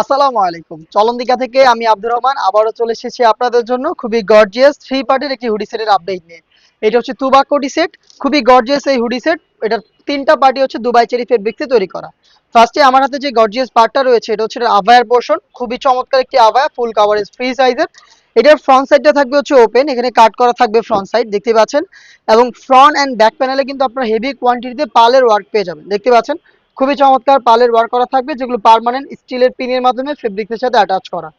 আসসালামু আলাইকুম। চলন্দিকা থেকে আমি আব্দুর রহমান, আবারও চলে এসেছি আপনাদের জন্য খুবই গর্জিয়াস থ্রি পার্টের একটি হুডি সেটের আপডেট নিয়ে। এটা হচ্ছে তুবাকোটি সেট খুবই গর্জিয়াস এই হুডি সেট এটা তিনটা পার্টি হচ্ছে দুবাই চেরি ফেব্রিক্সে তৈরি করা। ফার্স্টে আমার হাতে যে গর্জিয়াস পার্টটা রয়েছে, এটা হচ্ছে আভায়ার পোর্শন খুবই চমৎকার একটি আভায়া ফুল কাভারেজ ফ্রি সাইজের এটার ফ্রন্ট সাইডটা থাকবে হচ্ছে ওপেন এখানে কাট করা থাকবে ফ্রন্ট সাইড দেখতে পাচ্ছেন? এবং ফ্রন্ট অ্যান্ড ব্যাক প্যানেলে কিন্তু আপনার হেভি কোয়ান্টিটিতে পালের ওয়ার্ক পেয়ে যাবেন, দেখতে পাচ্ছেন? খুবই চমৎকার পালের ওয়ার্ক করা থাকবে, যেগুলো পার্মানেন্ট স্টিলের পিনের মাধ্যমে ফেব্রিকের সাথে অ্যাটাচ করা।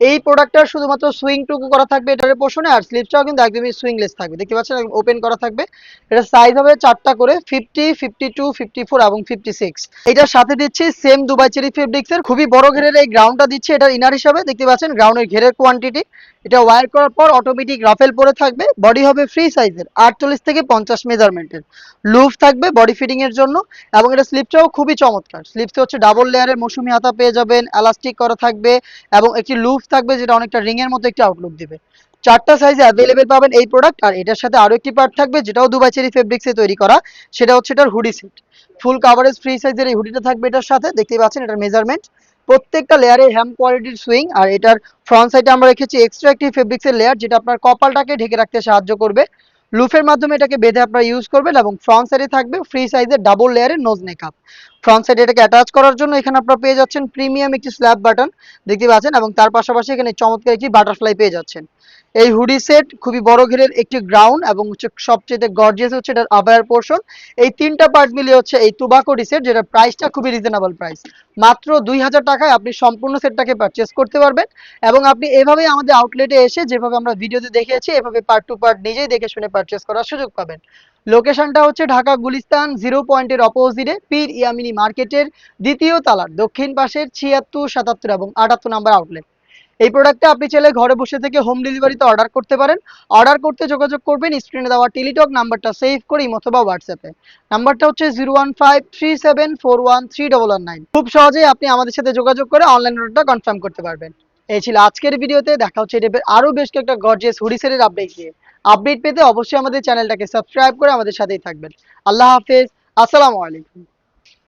এই প্রোডাক্টটার শুধুমাত্র সুইং টুকু করা থাকবে এটার পোর্শনে আর স্লিপসটাও কিন্তু একদমই সুইংলেস থাকবে। দেখতে পাচ্ছেন ওপেন করা থাকবে। এটা সাইজ হবে চারটা করে fifty fifty two fifty four এবং ফিফটি সিক্স এটার সাথে দিচ্ছি সেম দুবাই চেরি ফেব্রিক্সের খুবই বড় ঘেরের এই গ্রাউন্ডটা দিচ্ছি এটার ইনার হিসাবে। দেখতে পাচ্ছেন গ্রাউন্ডের ঘেরের কোয়ান্টিটি এটা ওয়্যার করার পর অটোমেটিক রাফেল পরে থাকবে বডি হবে ফ্রি সাইজের আটচল্লিশ থেকে পঞ্চাশ মেজারমেন্টের লুফ থাকবে বডি ফিটিং এর জন্য, এবং এটা স্লিপটাও খুবই চমৎকার। স্লিপসে হচ্ছে ডাবল লেয়ারের মৌসুমি হাতা পেয়ে যাবেন এলাস্টিক করা থাকবে, এবং একটি লুফ থাকবে যেটা অনেকটা রিং এর মতো একটি আউটলুক দিবে। চারটা সাইজে অ্যাভেলেবেল পাবেন এই প্রোডাক্ট আর এটার সাথে আরও একটি পার্ট থাকবে, যেটাও দুবাই চেরি ফেব্রিক্সে তৈরি করা, সেটা হচ্ছে এটার hoodie set full coverage free সাইজের এই হুডিটা থাকবে এটার সাথে, দেখতেই পাচ্ছেন এটার মেজারমেন্ট প্রত্যেকটা লেয়ারে হ্যাম কোয়ালিটির সুইং আর এটার ফ্রন্ট সাইডে আমরা রেখেছি এক্সট্রা একটি ফেব্রিক্সের লেয়ার যেটা আপনার কপালটাকে ঢেকে রাখতে সাহায্য করবে। লুফের মাধ্যমে এটাকে বেঁধে আপনারা ইউজ করবেন এবং ফ্রন্ট সাইডে থাকবে ফ্রি সাইজের ডাবল লেয়ারের নোজ মেকআপ ফ্রন্ট সাইডে এটাকে অ্যাটাচ করার জন্য এখানে আপনারা পেয়ে যাচ্ছেন প্রিমিয়াম একটি স্ল্যাব বাটন দেখতে পাচ্ছেন? এবং তার পাশাপাশি এখানে চমৎকার একটি বাটারফ্লাই পেয়ে যাচ্ছেন। এই হুডি সেট খুবই বড় ঘেরের একটি গ্রাউন্ড এবং হচ্ছে সবচেয়ে গর্জিয়াস হচ্ছে এটার আবায়ার পোর্শন এই তিনটা পার্ট মিলিয়ে হচ্ছে এই তুবাকোডি সেট যেটার প্রাইসটা খুবই রিজনেবল প্রাইস মাত্র দুই হাজার টাকায় আপনি সম্পূর্ণ সেটটাকে পারচেস করতে পারবেন এবং আপনি এভাবেই আমাদের আউটলেটে এসে যেভাবে আমরা ভিডিওতে দেখিয়েছি, এভাবে পার্ট টু পার্ট নিজেই দেখে শুনে পারচেস করার সুযোগ পাবেন। লোকেশনটা হচ্ছে ঢাকা গুলিস্তান জিরো পয়েন্টের অপোজিটে পীর ইয়ামিনী মার্কেটের দ্বিতীয় তালার দক্ষিণ পাশের ছিয়াত্তর, সাতাত্তর এবং আটাত্তর নাম্বার আউটলেট এই প্রোডাক্টটা আপনি চাইলে ঘরে বসে থেকে হোম ডেলিভারিতে অর্ডার করতে পারেন। অর্ডার করতে যোগাযোগ করবেন স্ক্রিনে দেওয়া টেলিটক নাম্বারটা সেভ করে অথবা হোয়াটসঅ্যাপে নাম্বারটা হচ্ছে zero one five three seven four one three double nine খুব সহজেই আপনি আমাদের সাথে যোগাযোগ করে অনলাইন অর্ডারটা কনফার্ম করতে পারবেন। এই ছিল আজকের ভিডিওতে, দেখা হচ্ছে টাইপের আরও বেশ কয়েকটা গর্জিয়াস হুডিসের আপডেট দিয়ে আপডেট পেতে অবশ্যই আমাদের চ্যানেলটাকে সাবস্ক্রাইব করে আমাদের সাথেই থাকবেন। আল্লাহ হাফেজ, আসসালামু আলাইকুম।